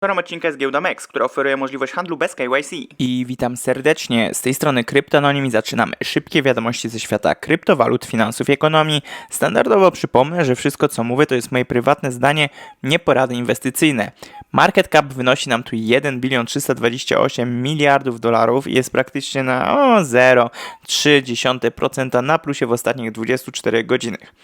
Sponsorem odcinka jest giełda MEX, która oferuje możliwość handlu bez KYC. I witam serdecznie. Z tej strony Kryptononim i zaczynamy szybkie wiadomości ze świata kryptowalut, finansów i ekonomii. Standardowo przypomnę, że wszystko co mówię to jest moje prywatne zdanie, nie porady inwestycyjne. Market cap wynosi nam tu 1 bilion 328 miliardów dolarów i jest praktycznie na o, 0,3% na plusie w ostatnich 24 godzinach.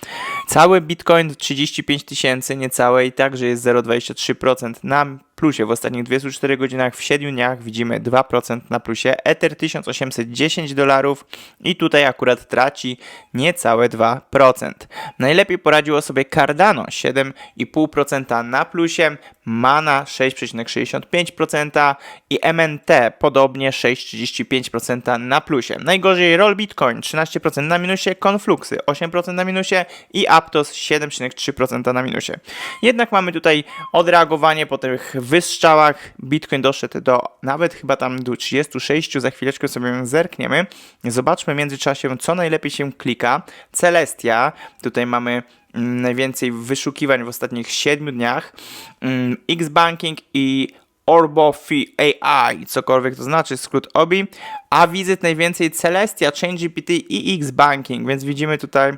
Cały Bitcoin 35 tysięcy, niecałe i także jest 0,23% na plusie w ostatnich 24 godzinach. W 7 dniach widzimy 2% na plusie. Ether 1810 dolarów i tutaj akurat traci niecałe 2%. Najlepiej poradziło sobie Cardano 7,5% na plusie, Mana 6,65% i MNT podobnie 6,35% na plusie. Najgorzej Roll Bitcoin 13% na minusie, Confluxy 8% na minusie i Aptos 7,3% na minusie. Jednak mamy tutaj odreagowanie po tych wystrzałach. Bitcoin doszedł do nawet chyba tam do 36, za chwileczkę sobie zerkniemy. Zobaczmy w międzyczasie, co najlepiej się klika. Celestia, tutaj mamy mm, najwięcej wyszukiwań w ostatnich 7 dniach. Mm, X-Banking i Orbofi AI, cokolwiek to znaczy, skrót OBI, a wizyt najwięcej Celestia, ChangeGPT i X-Banking, więc widzimy tutaj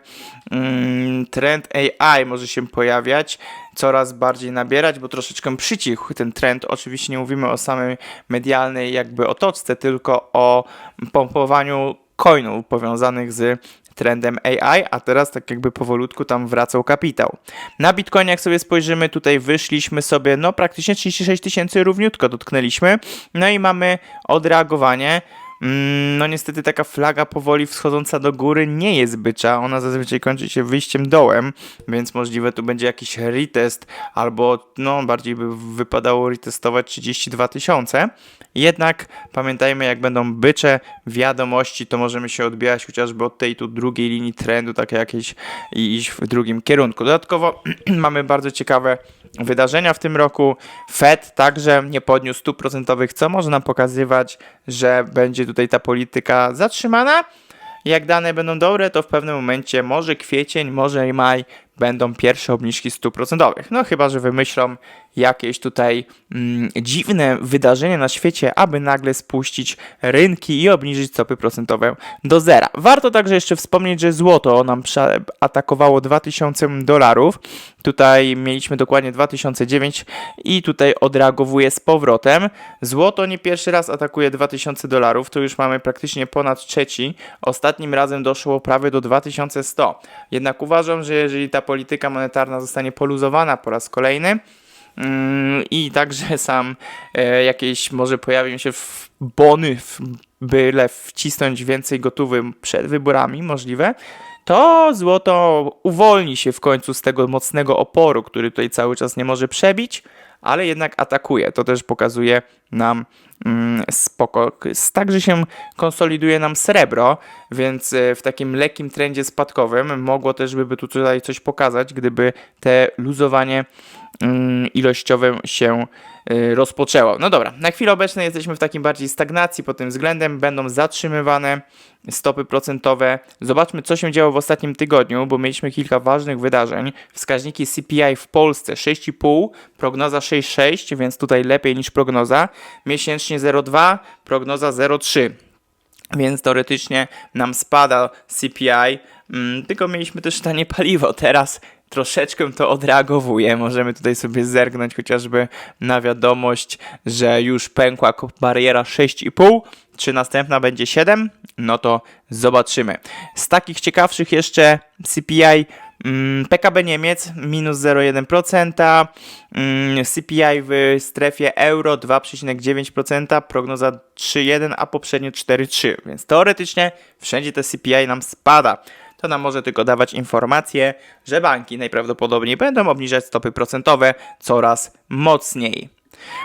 mm, trend AI może się pojawiać, coraz bardziej nabierać, bo troszeczkę przycichł ten trend. Oczywiście nie mówimy o samej medialnej jakby otoczce, tylko o pompowaniu coinów powiązanych z trendem AI, a teraz tak jakby powolutku tam wracał kapitał. Na Bitcoinie jak sobie spojrzymy, tutaj wyszliśmy sobie, no praktycznie 36 tysięcy równiutko dotknęliśmy, no i mamy odreagowanie. Mm, No niestety taka flaga powoli wschodząca do góry nie jest bycza, ona zazwyczaj kończy się wyjściem dołem, więc możliwe tu będzie jakiś retest, albo no bardziej by wypadało retestować 32 tysiące. Jednak pamiętajmy, jak będą bycze wiadomości, to możemy się odbijać chociażby od tej tu drugiej linii trendu, takie jakieś i iść w drugim kierunku. Dodatkowo mamy bardzo ciekawe wydarzenia w tym roku. Fed także nie podniósł stóp procentowych, co może nam pokazywać, że będzie tutaj ta polityka zatrzymana. Jak dane będą dobre, to w pewnym momencie może kwiecień, może i maj będą pierwsze obniżki stóp procentowych. No chyba, że wymyślą jakieś tutaj mm, dziwne wydarzenie na świecie, aby nagle spuścić rynki i obniżyć stopy procentowe do zera. Warto także jeszcze wspomnieć, że złoto nam atakowało 2000 dolarów. Tutaj mieliśmy dokładnie 2009 i tutaj odreagowuje z powrotem. Złoto nie pierwszy raz atakuje 2000 dolarów, to już mamy praktycznie ponad trzeci. Ostatnim razem doszło prawie do 2100. Jednak uważam, że jeżeli ta polityka monetarna zostanie poluzowana po raz kolejny, i także sam e, jakieś może pojawią się w bony, byle wcisnąć więcej gotówym przed wyborami możliwe, to złoto uwolni się w końcu z tego mocnego oporu, który tutaj cały czas nie może przebić, ale jednak atakuje. To też pokazuje nam mm, spoko. Także się konsoliduje nam srebro, więc e, w takim lekkim trendzie spadkowym mogło też by tu tutaj coś pokazać, gdyby te luzowanie mm, ilościowe się rozpoczęło. No dobra, na chwilę obecną jesteśmy w takim bardziej stagnacji pod tym względem, będą zatrzymywane stopy procentowe. Zobaczmy, co się działo w ostatnim tygodniu, bo mieliśmy kilka ważnych wydarzeń. Wskaźniki CPI w Polsce 6,5, prognoza 6,6, więc tutaj lepiej niż prognoza. Miesięcznie 0,2, prognoza 0,3. Więc teoretycznie nam spada CPI, mm, tylko mieliśmy też tanie paliwo. Teraz troszeczkę to odreagowuje. Możemy tutaj sobie zerknąć chociażby na wiadomość, że już pękła bariera 6,5. Czy następna będzie 7? No to zobaczymy. Z takich ciekawszych jeszcze CPI mm, PKB Niemiec minus 0,1%, mm, CPI w strefie euro 2,9%, prognoza 3,1, a poprzednio 4,3, więc teoretycznie wszędzie te CPI nam spada. To nam może tylko dawać informację, że banki najprawdopodobniej będą obniżać stopy procentowe coraz mocniej.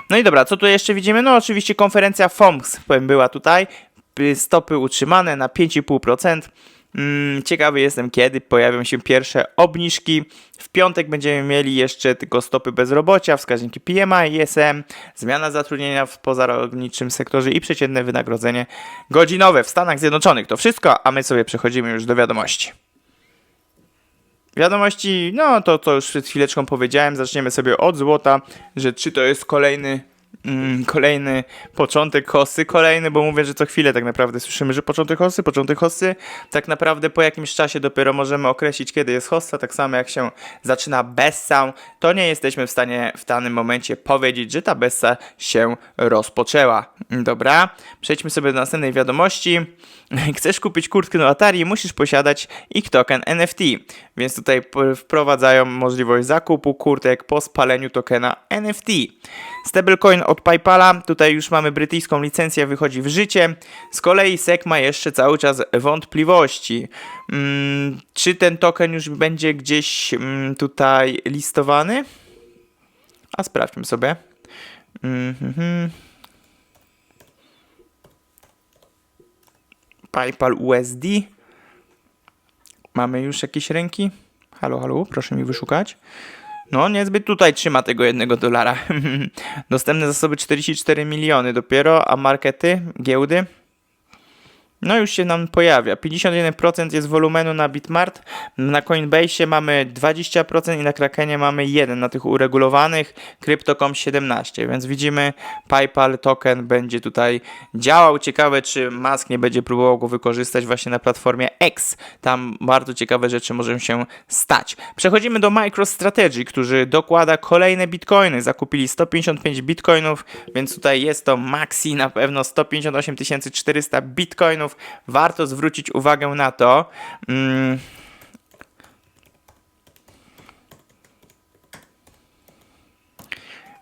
No i dobra, co tu jeszcze widzimy? No oczywiście konferencja FOMS była tutaj, stopy utrzymane na 5,5%. Mm, Ciekawy jestem, kiedy pojawią się pierwsze obniżki. W piątek będziemy mieli jeszcze tylko stopy bezrobocia, wskaźniki PMI, ISM, zmiana zatrudnienia w pozarolniczym sektorze i przeciętne wynagrodzenie godzinowe w Stanach Zjednoczonych. To wszystko, a my sobie przechodzimy już do wiadomości. Wiadomości, no to to już przed chwileczką powiedziałem, zaczniemy sobie od złota, że czy to jest kolejny kolejny początek hossy, kolejny, bo mówię, że co chwilę tak naprawdę słyszymy, że początek hossy, początek hossy, tak naprawdę po jakimś czasie dopiero możemy określić, kiedy jest hossa, tak samo jak się zaczyna bessa, to nie jesteśmy w stanie w danym momencie powiedzieć, że ta bessa się rozpoczęła. Dobra, przejdźmy sobie do następnej wiadomości. Chcesz kupić kurtkę na Atari, musisz posiadać ich token NFT, więc tutaj wprowadzają możliwość zakupu kurtek po spaleniu tokena NFT. Stablecoin od PayPala, tutaj już mamy brytyjską licencję, wychodzi w życie. Z kolei SEC ma jeszcze cały czas wątpliwości. Mm, czy ten token już będzie gdzieś mm, tutaj listowany? A sprawdźmy sobie. Mhm. PayPal USD. Mamy już jakieś ręki? Halo, halo, proszę mi wyszukać. No, niezbyt tutaj trzyma tego jednego dolara. Dostępne zasoby 44 miliony dopiero, a markety, giełdy? No już się nam pojawia. 51% jest wolumenu na Bitmart, na Coinbase mamy 20% i na Krakenie mamy 1 na tych uregulowanych, Crypto.com 17, więc widzimy PayPal token będzie tutaj działał. Ciekawe czy Musk nie będzie próbował go wykorzystać właśnie na platformie X. Tam bardzo ciekawe rzeczy możą się stać. Przechodzimy do MicroStrategy, którzy dokłada kolejne bitcoiny. Zakupili 155 bitcoinów, więc tutaj jest to maxi na pewno 158 400 bitcoinów. Warto zwrócić uwagę na to.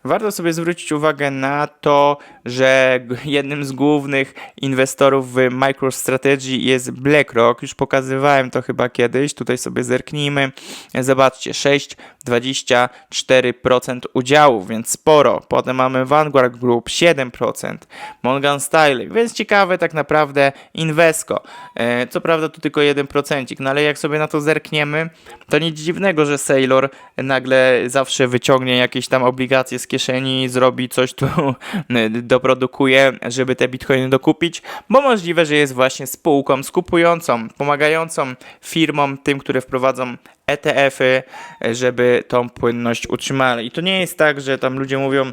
Warto sobie zwrócić uwagę na to, że jednym z głównych inwestorów w MicroStrategy jest BlackRock. Już pokazywałem to chyba kiedyś. Tutaj sobie zerknijmy. Zobaczcie, 6,24% udziałów, więc sporo. Potem mamy Vanguard Group 7%, Morgan Stanley, więc ciekawe tak naprawdę Invesco. E, Co prawda tu tylko 1%, no ale jak sobie na to zerkniemy, to nic dziwnego, że Sailor nagle zawsze wyciągnie jakieś tam obligacje z kieszeni, zrobi coś tu, doprodukuje, żeby te bitcoiny dokupić, bo możliwe, że jest właśnie spółką skupującą, pomagającą firmom, tym, które wprowadzą ETF-y, żeby tą płynność utrzymali. I to nie jest tak, że tam ludzie mówią,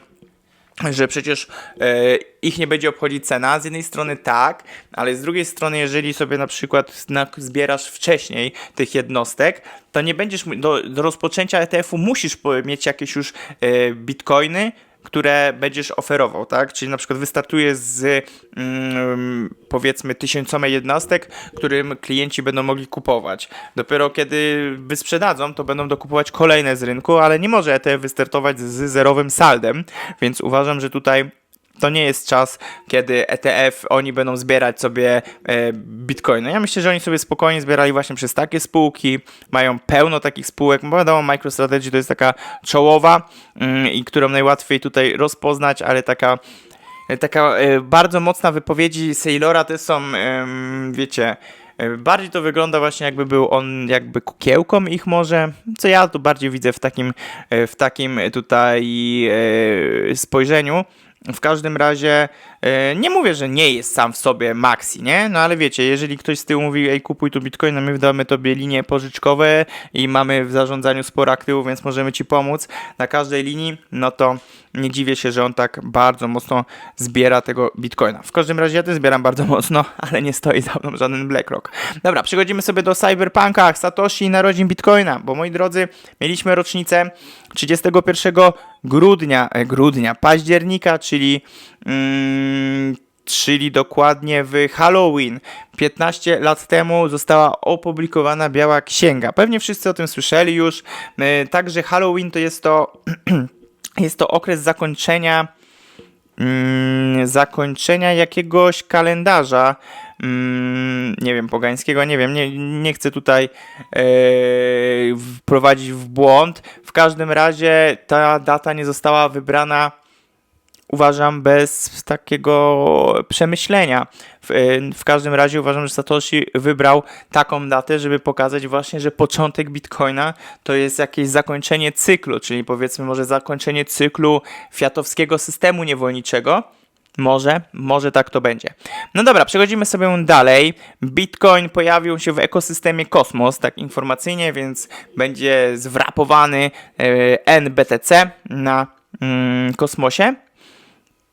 że przecież e, ich nie będzie obchodzić cena. Z jednej strony tak, ale z drugiej strony, jeżeli sobie na przykład zbierasz wcześniej tych jednostek, to nie będziesz do, do rozpoczęcia ETF-u musisz mieć jakieś już e, bitcoiny, które będziesz oferował, tak? Czyli na przykład wystartuje z mm, powiedzmy tysiącoma jednostek, którym klienci będą mogli kupować. Dopiero kiedy wysprzedadzą, to będą dokupować kolejne z rynku, ale nie może ETF wystartować z zerowym saldem, więc uważam, że tutaj to nie jest czas, kiedy ETF, oni będą zbierać sobie e, bitcoiny. Ja myślę, że oni sobie spokojnie zbierali właśnie przez takie spółki, mają pełno takich spółek, bo wiadomo, MicroStrategy to jest taka czołowa mm, i którą najłatwiej tutaj rozpoznać, ale taka taka e, bardzo mocna wypowiedzi Sailora to są, em, wiecie, e, bardziej to wygląda właśnie jakby był on jakby kukiełką ich może, co ja tu bardziej widzę w takim, e, w takim tutaj e, spojrzeniu. W każdym razie nie mówię, że nie jest sam w sobie maxi, nie? No ale wiecie, jeżeli ktoś z tyłu mówi, ej kupuj tu bitcoina, my wydamy tobie linie pożyczkowe i mamy w zarządzaniu sporo aktywów, więc możemy ci pomóc na każdej linii, no to nie dziwię się, że on tak bardzo mocno zbiera tego bitcoina. W każdym razie ja też zbieram bardzo mocno, ale nie stoi za mną żaden BlackRock. Dobra, przechodzimy sobie do Cyberpunka, Satoshi i narodzin bitcoina, bo moi drodzy, mieliśmy rocznicę 31 grudnia, e, grudnia, października, czyli mm, czyli dokładnie w Halloween. 15 lat temu została opublikowana Biała Księga. Pewnie wszyscy o tym słyszeli już. E, Także Halloween to jest to jest to okres zakończenia mm, zakończenia jakiegoś kalendarza mm, nie wiem, pogańskiego, nie wiem, nie, nie chcę tutaj e, wprowadzić w błąd. W każdym razie ta data nie została wybrana uważam bez takiego przemyślenia. W, e, w każdym razie uważam, że Satoshi wybrał taką datę, żeby pokazać właśnie, że początek Bitcoina to jest jakieś zakończenie cyklu, czyli powiedzmy może zakończenie cyklu fiatowskiego systemu niewolniczego. Może, może tak to będzie. No dobra, przechodzimy sobie dalej. Bitcoin pojawił się w ekosystemie Kosmos, tak informacyjnie, więc będzie zwrapowany e, NBTC na mm, Kosmosie.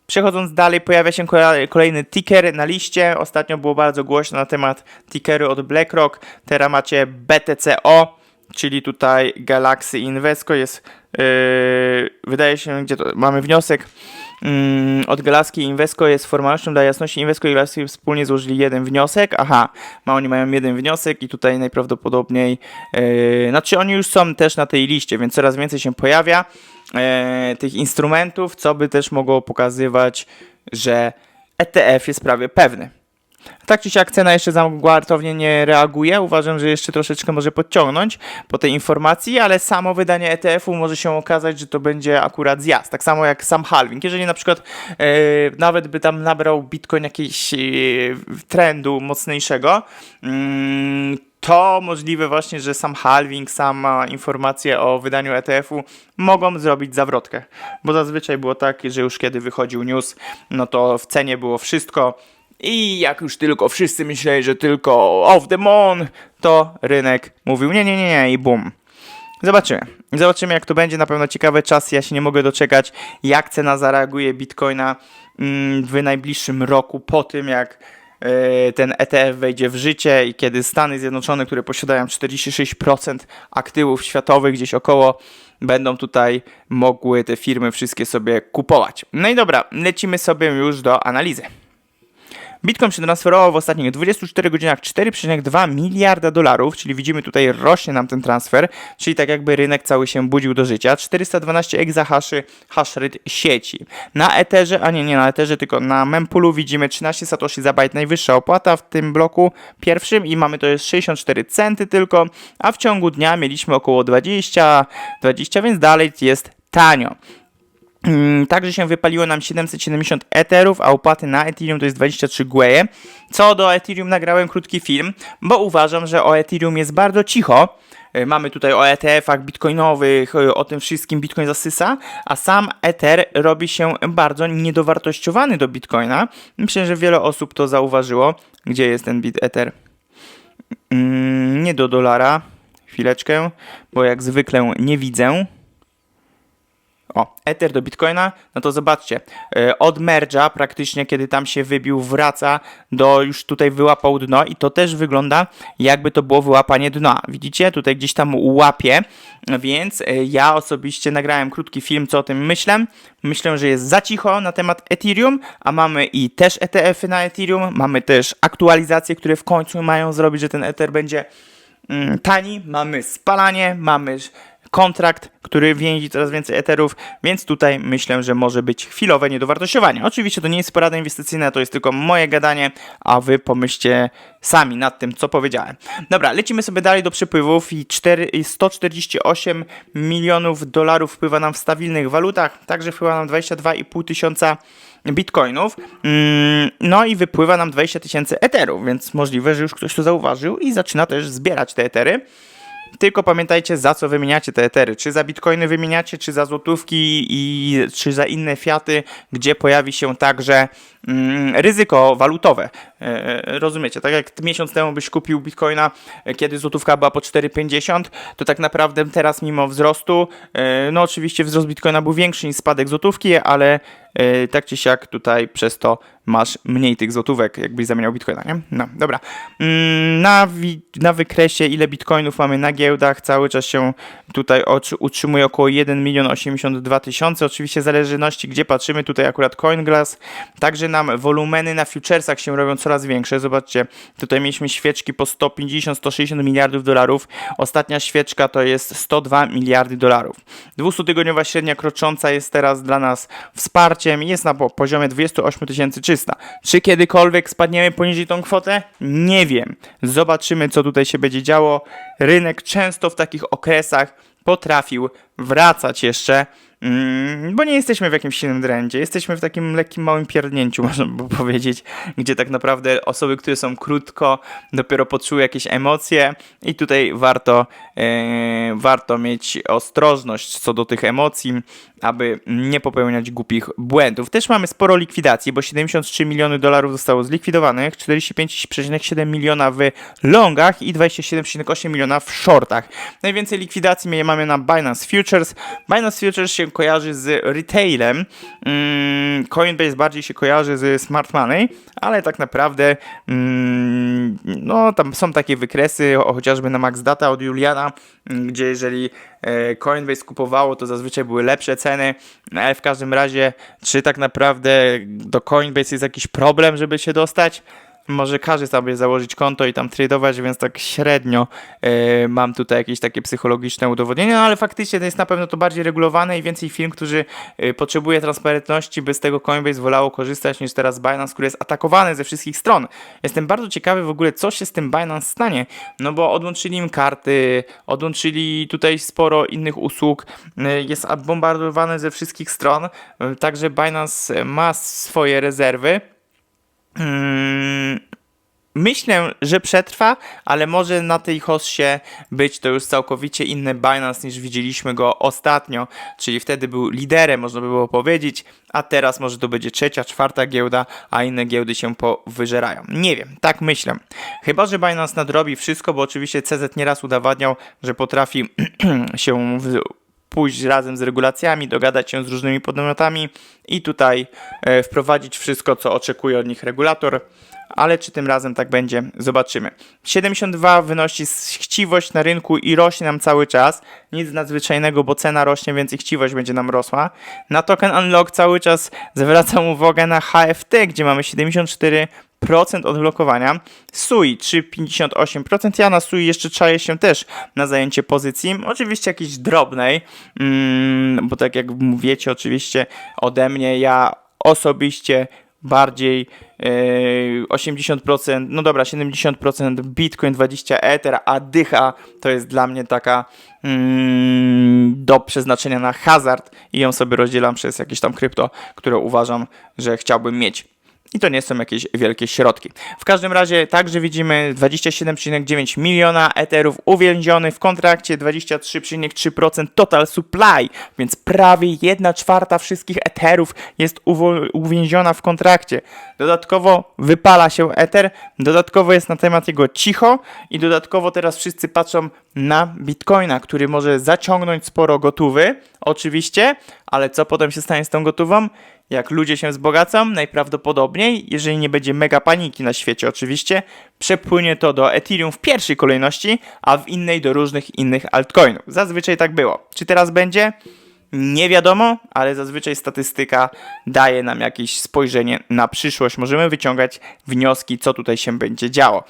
Przechodząc dalej, pojawia się kolej- kolejny ticker na liście. Ostatnio było bardzo głośno na temat tickeru od BlackRock. Teraz macie BTCO, czyli tutaj Galaxy Invesco jest, yy, wydaje się, gdzie to, mamy wniosek mm, od Galaxy Invesco jest formalnością dla jasności. Invesco i Galaxy wspólnie złożyli jeden wniosek. Aha, ma, oni mają jeden wniosek i tutaj najprawdopodobniej, yy, znaczy oni już są też na tej liście, więc coraz więcej się pojawia e, tych instrumentów, co by też mogło pokazywać, że ETF jest prawie pewny. Tak czy siak cena jeszcze za gwartownie nie reaguje. Uważam, że jeszcze troszeczkę może podciągnąć po tej informacji, ale samo wydanie ETF-u może się okazać, że to będzie akurat zjazd. Tak samo jak sam halving. Jeżeli na przykład e, nawet by tam nabrał Bitcoin jakiegoś e, trendu mocniejszego, mm, to możliwe właśnie, że sam halving, sama informacje o wydaniu ETF-u mogą zrobić zawrotkę. Bo zazwyczaj było tak, że już kiedy wychodził news, no to w cenie było wszystko. I jak już tylko wszyscy myśleli, że tylko off the moon, to rynek mówił nie, nie, nie, nie i bum. Zobaczymy. Zobaczymy, jak to będzie. Na pewno ciekawy czas. Ja się nie mogę doczekać, jak cena zareaguje Bitcoina mm, w najbliższym roku, po tym jak ten ETF wejdzie w życie i kiedy Stany Zjednoczone, które posiadają 46% aktywów światowych, gdzieś około, będą tutaj mogły te firmy wszystkie sobie kupować. No i dobra, lecimy sobie już do analizy. Bitcoin przetransferował w ostatnich 24 godzinach 4,2 miliarda dolarów, czyli widzimy tutaj rośnie nam ten transfer, czyli tak jakby rynek cały się budził do życia. 412 exahaszy hash sieci. Na Etherze, a nie, nie na Etherze, tylko na mempoolu widzimy 13 satoshi za byte, najwyższa opłata w tym bloku pierwszym i mamy to jest 64 centy tylko, a w ciągu dnia mieliśmy około 20, 20, więc dalej jest tanio. Mm, Także się wypaliło nam 770 Etherów, a opłaty na Ethereum to jest 23 Gueje. Co do Ethereum nagrałem krótki film, bo uważam, że o Ethereum jest bardzo cicho. E, Mamy tutaj o ETF-ach bitcoinowych, e, o tym wszystkim Bitcoin zasysa, a sam Ether robi się bardzo niedowartościowany do Bitcoina. Myślę, że wiele osób to zauważyło. Gdzie jest ten bit Ether? Mm, nie do dolara. Chwileczkę, bo jak zwykle nie widzę. O, Ether do Bitcoina, no to zobaczcie, e, od merge'a praktycznie, kiedy tam się wybił, wraca do, już tutaj wyłapał dno i to też wygląda jakby to było wyłapanie dna. Widzicie, tutaj gdzieś tam łapie, więc e, ja osobiście nagrałem krótki film, co o tym myślę. Myślę, że jest za cicho na temat Ethereum, a mamy i też ETF-y na Ethereum, mamy też aktualizacje, które w końcu mają zrobić, że ten Ether będzie mm, tani, mamy spalanie, mamy kontrakt, który więzi coraz więcej eterów, więc tutaj myślę, że może być chwilowe niedowartościowanie. Oczywiście to nie jest porada inwestycyjna, to jest tylko moje gadanie, a wy pomyślcie sami nad tym, co powiedziałem. Dobra, lecimy sobie dalej do przepływów i 4, i 148 milionów dolarów wpływa nam w stabilnych walutach, także wpływa nam 22,5 tysiąca bitcoinów, Mm, no i wypływa nam 20 tysięcy eterów, więc możliwe, że już ktoś to zauważył i zaczyna też zbierać te etery. Tylko pamiętajcie, za co wymieniacie te etery. Czy za bitcoiny wymieniacie, czy za złotówki, i, czy za inne fiaty, gdzie pojawi się także mm, ryzyko walutowe. E, rozumiecie? Tak jak miesiąc temu byś kupił bitcoina, e, kiedy złotówka była po 4,50, to tak naprawdę teraz mimo wzrostu, e, no oczywiście wzrost bitcoina był większy niż spadek złotówki, ale e, tak czy siak tutaj przez to masz mniej tych złotówek, jakbyś zamieniał bitcoina, nie? No, dobra. Mm, Na, na wykresie, ile bitcoinów mamy na giełdach, cały czas się tutaj utrzymuje około 1 milion 82 tysiące. Oczywiście w zależności, gdzie patrzymy, tutaj akurat CoinGlass, także nam wolumeny na futuresach się robią coraz większe. Zobaczcie, tutaj mieliśmy świeczki po 150-160 miliardów dolarów. Ostatnia świeczka to jest 102 miliardy dolarów. 200-tygodniowa średnia krocząca jest teraz dla nas wsparciem i jest na po- poziomie 28 300. Czy kiedykolwiek spadniemy poniżej tą kwotę? Nie wiem. Zobaczymy, co tutaj się będzie działo. Rynek często w takich okresach potrafił wracać jeszcze Mm, bo nie jesteśmy w jakimś silnym trendzie, jesteśmy w takim lekkim małym pierdnięciu, można by powiedzieć, gdzie tak naprawdę osoby, które są krótko, dopiero poczuły jakieś emocje i tutaj warto, e, warto mieć ostrożność co do tych emocji, aby nie popełniać głupich błędów. Też mamy sporo likwidacji, bo 73 miliony dolarów zostało zlikwidowanych, 45,7 miliona w longach i 27,8 miliona w shortach. Najwięcej likwidacji my mamy na Binance Futures. Binance Futures się kojarzy z retailem, mm, Coinbase bardziej się kojarzy z smart money, ale tak naprawdę mm, no tam są takie wykresy, chociażby na Max Data od Juliana, mm, gdzie jeżeli e, Coinbase kupowało, to zazwyczaj były lepsze ceny, no, ale w każdym razie, czy tak naprawdę do Coinbase jest jakiś problem, żeby się dostać? Może każe sobie założyć konto i tam tradować, więc tak średnio e, mam tutaj jakieś takie psychologiczne udowodnienia, no, ale faktycznie to jest na pewno to bardziej regulowane i więcej firm, którzy e, potrzebuje transparentności, by z tego Coinbase wolało korzystać niż teraz Binance, który jest atakowany ze wszystkich stron. Jestem bardzo ciekawy w ogóle, co się z tym Binance stanie, no bo odłączyli im karty, odłączyli tutaj sporo innych usług, e, jest bombardowany ze wszystkich stron, także Binance ma swoje rezerwy. Mm, Myślę, że przetrwa, ale może na tej hossie być to już całkowicie inny Binance niż widzieliśmy go ostatnio, czyli wtedy był liderem, można by było powiedzieć, a teraz może to będzie trzecia, czwarta giełda, a inne giełdy się powyżerają. Nie wiem, tak myślę. Chyba, że Binance nadrobi wszystko, bo oczywiście CZ nieraz udowadniał, że potrafi się pójść razem z regulacjami, dogadać się z różnymi podmiotami i tutaj e, wprowadzić wszystko, co oczekuje od nich regulator. Ale czy tym razem tak będzie? Zobaczymy. 72 wynosi chciwość na rynku i rośnie nam cały czas. Nic nadzwyczajnego, bo cena rośnie, więc i chciwość będzie nam rosła. Na token unlock cały czas zwracam uwagę na HFT, gdzie mamy 74 procent odblokowania. SUI 3,58%. Ja na SUI jeszcze czaję się też na zajęcie pozycji. Oczywiście jakiejś drobnej, mm, bo tak jak wiecie, oczywiście ode mnie, ja osobiście bardziej e, 80%, no dobra, 70% Bitcoin, 20 Ether, a dycha to jest dla mnie taka mm, do przeznaczenia na hazard i ją sobie rozdzielam przez jakieś tam krypto, które uważam, że chciałbym mieć. I to nie są jakieś wielkie środki. W każdym razie także widzimy 27,9 miliona eterów uwięzionych w kontrakcie, 23,3% total supply, więc prawie 1 czwarta wszystkich eterów jest uwięziona w kontrakcie. Dodatkowo wypala się eter, dodatkowo jest na temat jego cicho i dodatkowo teraz wszyscy patrzą na bitcoina, który może zaciągnąć sporo gotówy, oczywiście, ale co potem się stanie z tą gotową? Jak ludzie się wzbogacą, najprawdopodobniej, jeżeli nie będzie mega paniki na świecie oczywiście, przepłynie to do Ethereum w pierwszej kolejności, a w innej do różnych innych altcoinów. Zazwyczaj tak było. Czy teraz będzie? Nie wiadomo, ale zazwyczaj statystyka daje nam jakieś spojrzenie na przyszłość. Możemy wyciągać wnioski, co tutaj się będzie działo.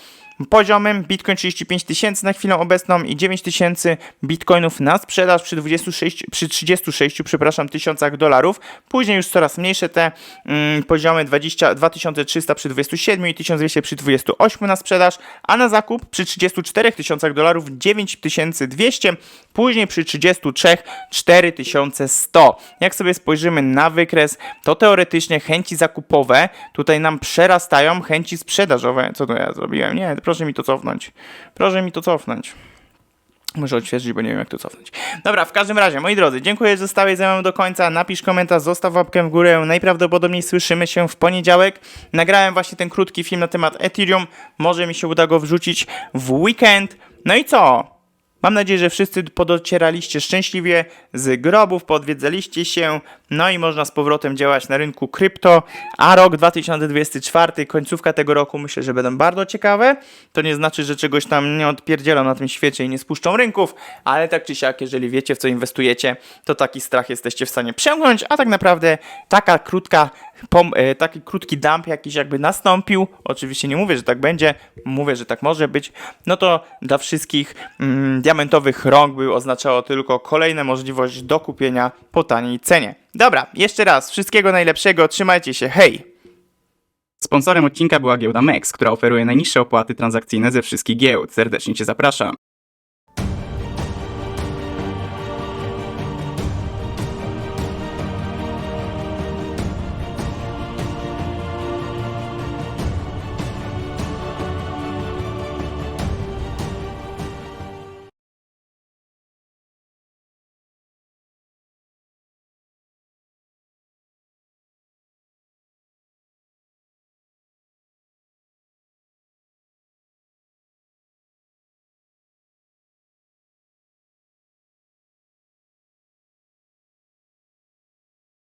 Poziomem Bitcoin 35 tysięcy na chwilę obecną i 9 tysięcy bitcoinów na sprzedaż przy 26, przy 36, przepraszam, tysiącach dolarów. Później już coraz mniejsze te mm, poziomy 20, 2300 przy 27 i 1200 przy 28 na sprzedaż, a na zakup przy 34 tysiącach dolarów 9200, później przy 33 4100. Jak sobie spojrzymy na wykres, to teoretycznie chęci zakupowe tutaj nam przerastają chęci sprzedażowe. Co to ja zrobiłem? Nie, proszę mi to cofnąć. Proszę mi to cofnąć. Muszę odświeżyć, bo nie wiem jak to cofnąć. Dobra, w każdym razie, moi drodzy, dziękuję, że zostałeś ze mną do końca. Napisz komentarz, zostaw łapkę w górę. Najprawdopodobniej słyszymy się w poniedziałek. Nagrałem właśnie ten krótki film na temat Ethereum. Może mi się uda go wrzucić w weekend. No i co? Mam nadzieję, że wszyscy podocieraliście szczęśliwie z grobów, podwiedzaliście się, no i można z powrotem działać na rynku krypto. A rok 2024, końcówka tego roku, myślę, że będą bardzo ciekawe. To nie znaczy, że czegoś tam nie odpierdzielą na tym świecie i nie spuszczą rynków, ale tak czy siak, jeżeli wiecie w co inwestujecie, to taki strach jesteście w stanie przełknąć, a tak naprawdę taka krótka e, taki krótki dump jakiś jakby nastąpił, oczywiście nie mówię, że tak będzie, mówię, że tak może być, no to dla wszystkich mm, diamentowych rąk by oznaczało tylko kolejną możliwość do kupienia po taniej cenie. Dobra, jeszcze raz, wszystkiego najlepszego, trzymajcie się, hej! Sponsorem odcinka była giełda MEX, która oferuje najniższe opłaty transakcyjne ze wszystkich giełd. Serdecznie Cię zapraszam.